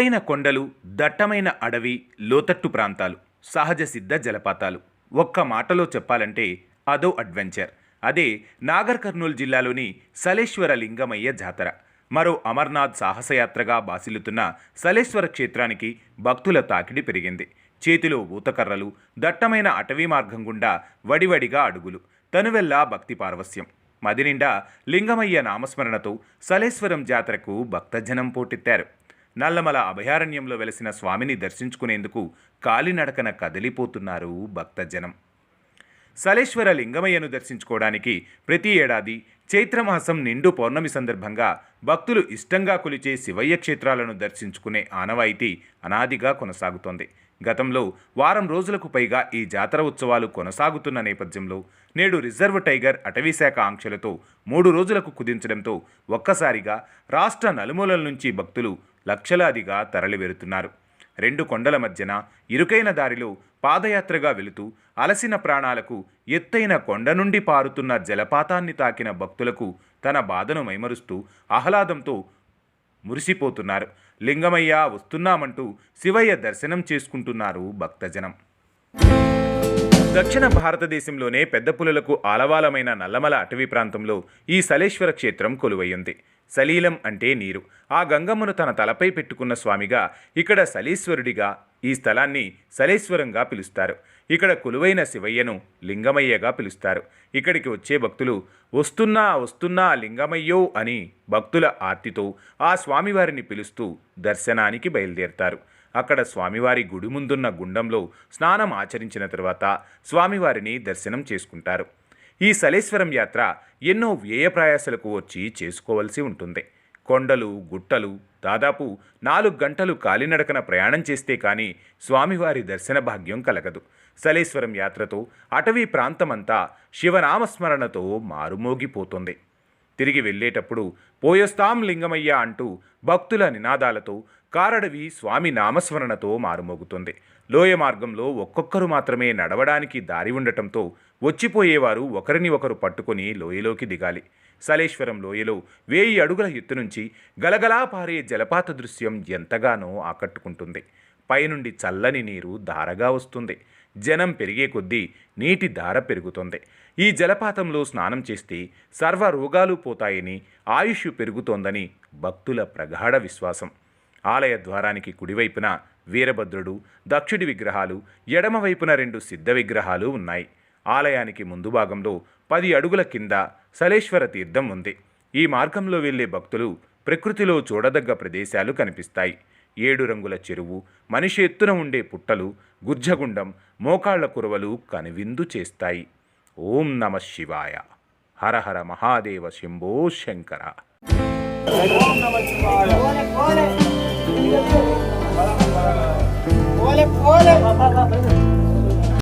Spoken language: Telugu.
ఎత్తైన కొండలు దట్టమైన అడవి లోతట్టు ప్రాంతాలు సహజ సిద్ధ జలపాతాలు. ఒక్క మాటలో చెప్పాలంటే అదో అడ్వెంచర్. అదే నాగర్ కర్నూలు జిల్లాలోని సలేశ్వర లింగమయ్య జాతర. మరో అమర్నాథ్ సాహసయాత్రగా బాసిల్లుతున్న సలేశ్వర క్షేత్రానికి భక్తుల తాకిడి పెరిగింది. చేతిలో ఊతకర్రలు దట్టమైన అటవీ మార్గం గుండా వడివడిగా అడుగులు. తనువెల్లా భక్తి పార్వస్యం. మదినిండా లింగమయ్య నామస్మరణతో సలేశ్వరం జాతరకు భక్తజనం పోటెత్తారు. నల్లమల అభయారణ్యంలో వెలసిన స్వామిని దర్శించుకునేందుకు కాలినడకన కదిలిపోతున్నారు భక్తజనం. సలేశ్వర లింగమయ్యను దర్శించుకోవడానికి ప్రతి ఏడాది చైత్రమాసం నిండు పౌర్ణమి సందర్భంగా భక్తులు ఇష్టంగా కొలిచే శివయ్య క్షేత్రాలను దర్శించుకునే ఆనవాయితీ అనాదిగా కొనసాగుతోంది. గతంలో వారం రోజులకు పైగా ఈ జాతర ఉత్సవాలు కొనసాగుతున్న నేపథ్యంలో నేడు రిజర్వ్ టైగర్ అటవీశాఖ ఆంక్షలతో మూడు రోజులకు కుదించడంతో ఒక్కసారిగా రాష్ట్ర నలుమూలల నుంచి భక్తులు లక్షలాదిగా తరలివెరుతున్నారు రెండు కొండల మధ్యన ఇరుకైన దారిలో పాదయాత్రగా వెళుతూ అలసిన ప్రాణాలకు ఎత్తైన కొండ నుండి పారుతున్న జలపాతాన్ని తాకిన భక్తులకు తన బాధను మైమరుస్తూ ఆహ్లాదంతో మురిసిపోతున్నారు. లింగమయ్య వస్తున్నామంటూ శివయ్య దర్శనం చేసుకుంటున్నారు భక్తజనం. దక్షిణ భారతదేశంలోనే పెద్ద పులులకు ఆలవాలమైన నల్లమల అటవీ ప్రాంతంలో ఈ సలేశ్వర క్షేత్రం కొలువయ్యింది సలీలం అంటే నీరు. ఆ గంగమ్మను తన తలపై పెట్టుకున్న స్వామిగా ఇక్కడ సలీశ్వరుడిగా ఈ స్థలాన్ని సలేశ్వరంగా పిలుస్తారు. ఇక్కడ కొలువైన శివయ్యను లింగమయ్యగా పిలుస్తారు. ఇక్కడికి వచ్చే భక్తులు వస్తున్నా వస్తున్నా లింగమయ్యో అని భక్తుల ఆర్తితో ఆ స్వామివారిని పిలుస్తూ దర్శనానికి బయలుదేరతారు. అక్కడ స్వామివారి గుడి ముందున్న గుండంలో స్నానం ఆచరించిన తర్వాత స్వామివారిని దర్శనం చేసుకుంటారు. ఈ సలేశ్వరం యాత్ర ఎన్నో వ్యయప్రయాసలకు వచ్చి చేసుకోవలసి ఉంటుంది. కొండలు గుట్టలు దాదాపు నాలుగు గంటలు కాలినడకన ప్రయాణం చేస్తే కానీ స్వామివారి దర్శన భాగ్యం కలగదు. సలేశ్వరం యాత్రతో అటవీ ప్రాంతమంతా శివనామస్మరణతో మారుమోగిపోతుంది. తిరిగి వెళ్ళేటప్పుడు పోయొస్తాం లింగమయ్య అంటూ భక్తుల నినాదాలతో కారడవి స్వామి నామస్మరణతో మారుమోగుతుంది. లోయ మార్గంలో ఒక్కొక్కరు మాత్రమే నడవడానికి దారి ఉండటంతో వచ్చిపోయేవారు ఒకరిని ఒకరు పట్టుకొని లోయలోకి దిగాలి. సలేశ్వరం లోయలో వేయి అడుగుల ఎత్తు నుంచి గలగలా పారే జలపాత దృశ్యం ఎంతగానో ఆకట్టుకుంటుంది. పైనుండి చల్లని నీరు ధారగా వస్తుంది. జనం పెరిగే కొద్దీ నీటి ధార పెరుగుతుంది. ఈ జలపాతంలో స్నానం చేస్తే సర్వ రోగాలు పోతాయని ఆయుష్ పెరుగుతోందని భక్తుల ప్రగాఢ విశ్వాసం. ఆలయ ద్వారానికి కుడివైపున వీరభద్రుడు దక్షుడి విగ్రహాలు ఎడమవైపున రెండు సిద్ధ విగ్రహాలు ఉన్నాయి. ఆలయానికి ముందు భాగంలో పది అడుగుల కింద సలేశ్వర తీర్థం ఉంది. ఈ మార్గంలో వెళ్ళే భక్తులు ప్రకృతిలో చూడదగ్గ ప్రదేశాలు కనిపిస్తాయి. ఏడు రంగుల చెరువు మనిషి ఎత్తున ఉండే పుట్టలు గుర్జగుండం మోకాళ్ళ కురవలు కనువిందు చేస్తాయి. ఓం నమ శివాయ. హర హర మహాదేవ శంభో శంకర. 来，好，好，好，